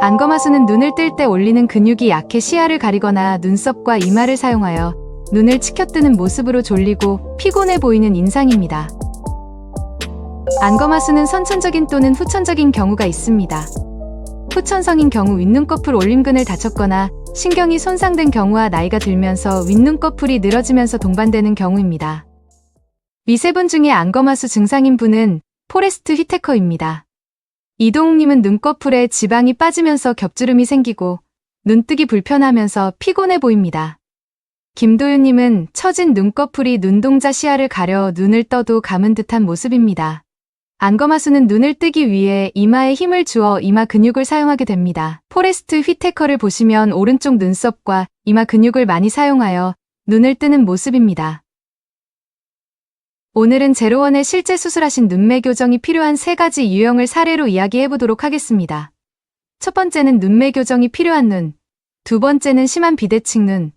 안검하수는 눈을 뜰 때 올리는 근육이 약해 시야를 가리거나 눈썹과 이마를 사용하여 눈을 치켜뜨는 모습으로 졸리고 피곤해 보이는 인상입니다. 안검하수는 선천적인 또는 후천적인 경우가 있습니다. 후천성인 경우 윗눈꺼풀 올림근을 다쳤거나 신경이 손상된 경우와 나이가 들면서 윗눈꺼풀이 늘어지면서 동반되는 경우입니다. 미세분 중에 안검하수 증상인 분은 포레스트 휘테커입니다. 이동욱님은 눈꺼풀에 지방이 빠지면서 겹주름이 생기고 눈뜨기 불편하면서 피곤해 보입니다. 김도윤님은 처진 눈꺼풀이 눈동자 시야를 가려 눈을 떠도 감은 듯한 모습입니다. 안검하수는 눈을 뜨기 위해 이마에 힘을 주어 이마 근육을 사용하게 됩니다. 포레스트 휘테커를 보시면 오른쪽 눈썹과 이마 근육을 많이 사용하여 눈을 뜨는 모습입니다. 오늘은 제로원에 실제 수술하신 눈매 교정이 필요한 세 가지 유형을 사례로 이야기해 보도록 하겠습니다. 첫 번째는 눈매 교정이 필요한 눈, 두 번째는 심한 비대칭 눈,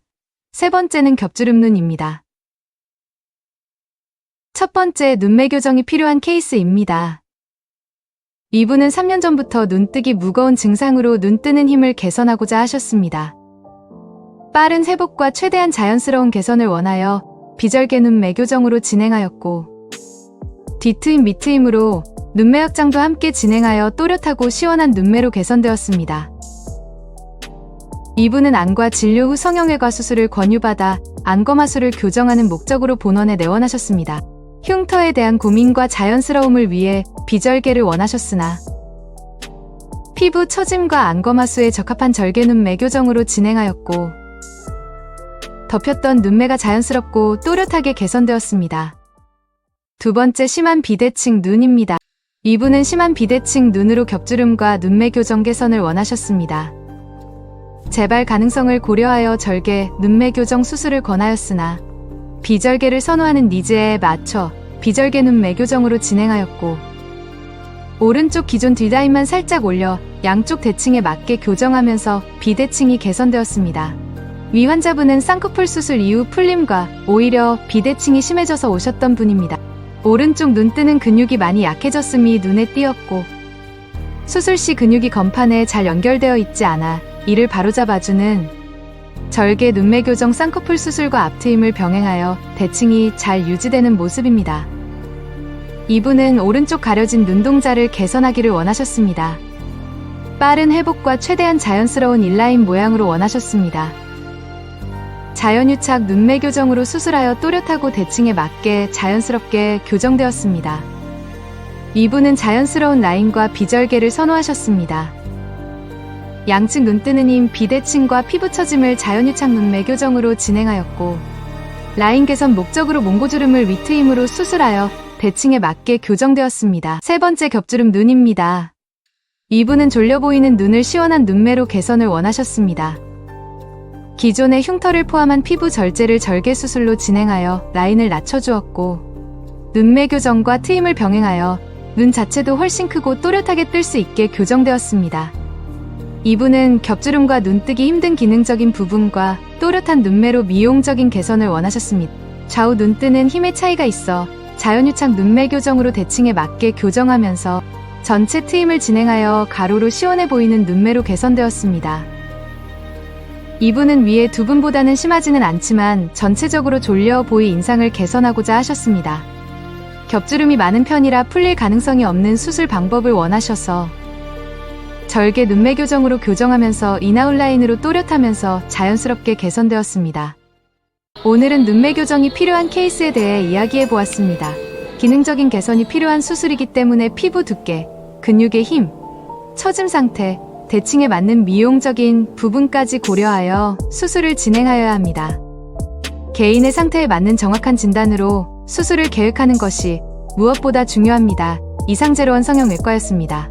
세 번째는 겹주름 눈입니다. 첫 번째 눈매 교정이 필요한 케이스입니다. 이분은 3년 전부터 눈뜨기 무거운 증상으로 눈 뜨는 힘을 개선하고자 하셨습니다. 빠른 회복과 최대한 자연스러운 개선을 원하여 비절개 눈 매 교정으로 진행하였고 뒤트임 밑트임으로 눈매 확장도 함께 진행하여 또렷하고 시원한 눈매로 개선되었습니다. 이분은 안과 진료 후 성형외과 수술을 권유받아 안검하수를 교정하는 목적으로 본원에 내원하셨습니다. 흉터에 대한 고민과 자연스러움을 위해 비절개를 원하셨으나 피부 처짐과 안검하수에 적합한 절개 눈 매 교정으로 진행하였고 덮였던 눈매가 자연스럽고 또렷하게 개선되었습니다. 두 번째 심한 비대칭 눈입니다. 이분은 심한 비대칭 눈으로 겹주름과 눈매 교정 개선을 원하셨습니다. 재발 가능성을 고려하여 절개, 눈매 교정 수술을 권하였으나 비절개를 선호하는 니즈에 맞춰 비절개 눈매 교정으로 진행하였고 오른쪽 기존 뒷라인만 살짝 올려 양쪽 대칭에 맞게 교정하면서 비대칭이 개선되었습니다. 위 환자분은 쌍꺼풀 수술 이후 풀림과 오히려 비대칭이 심해져서 오셨던 분입니다. 오른쪽 눈 뜨는 근육이 많이 약해졌음이 눈에 띄었고 수술 시 근육이 건판에 잘 연결되어 있지 않아 이를 바로잡아주는 절개 눈매 교정 쌍꺼풀 수술과 앞트임을 병행하여 대칭이 잘 유지되는 모습입니다. 이분은 오른쪽 가려진 눈동자를 개선하기를 원하셨습니다. 빠른 회복과 최대한 자연스러운 인라인 모양으로 원하셨습니다. 자연유착 눈매 교정으로 수술하여 또렷하고 대칭에 맞게 자연스럽게 교정되었습니다. 이분은 자연스러운 라인과 비절개를 선호하셨습니다. 양측 눈뜨는 힘 비대칭과 피부 처짐을 자연유착 눈매 교정으로 진행하였고 라인 개선 목적으로 몽고주름을 위트임으로 수술하여 대칭에 맞게 교정되었습니다. 세 번째 겹주름 눈입니다. 이분은 졸려 보이는 눈을 시원한 눈매로 개선을 원하셨습니다. 기존의 흉터를 포함한 피부 절제를 절개 수술로 진행하여 라인을 낮춰주었고 눈매 교정과 트임을 병행하여 눈 자체도 훨씬 크고 또렷하게 뜰 수 있게 교정되었습니다. 이분은 겹주름과 눈뜨기 힘든 기능적인 부분과 또렷한 눈매로 미용적인 개선을 원하셨습니다. 좌우 눈뜨는 힘의 차이가 있어 자연유착 눈매 교정으로 대칭에 맞게 교정하면서 전체 트임을 진행하여 가로로 시원해 보이는 눈매로 개선되었습니다. 이분은 위에 두 분보다는 심하지는 않지만 전체적으로 졸려 보이 인상을 개선하고자 하셨습니다. 겹주름이 많은 편이라 풀릴 가능성이 없는 수술 방법을 원하셔서 절개 눈매 교정으로 교정하면서 인아웃라인으로 또렷하면서 자연스럽게 개선되었습니다. 오늘은 눈매 교정이 필요한 케이스에 대해 이야기해 보았습니다. 기능적인 개선이 필요한 수술이기 때문에 피부 두께, 근육의 힘, 처짐 상태, 대칭에 맞는 미용적인 부분까지 고려하여 수술을 진행하여야 합니다. 개인의 상태에 맞는 정확한 진단으로 수술을 계획하는 것이 무엇보다 중요합니다. 이상제로원 성형외과였습니다.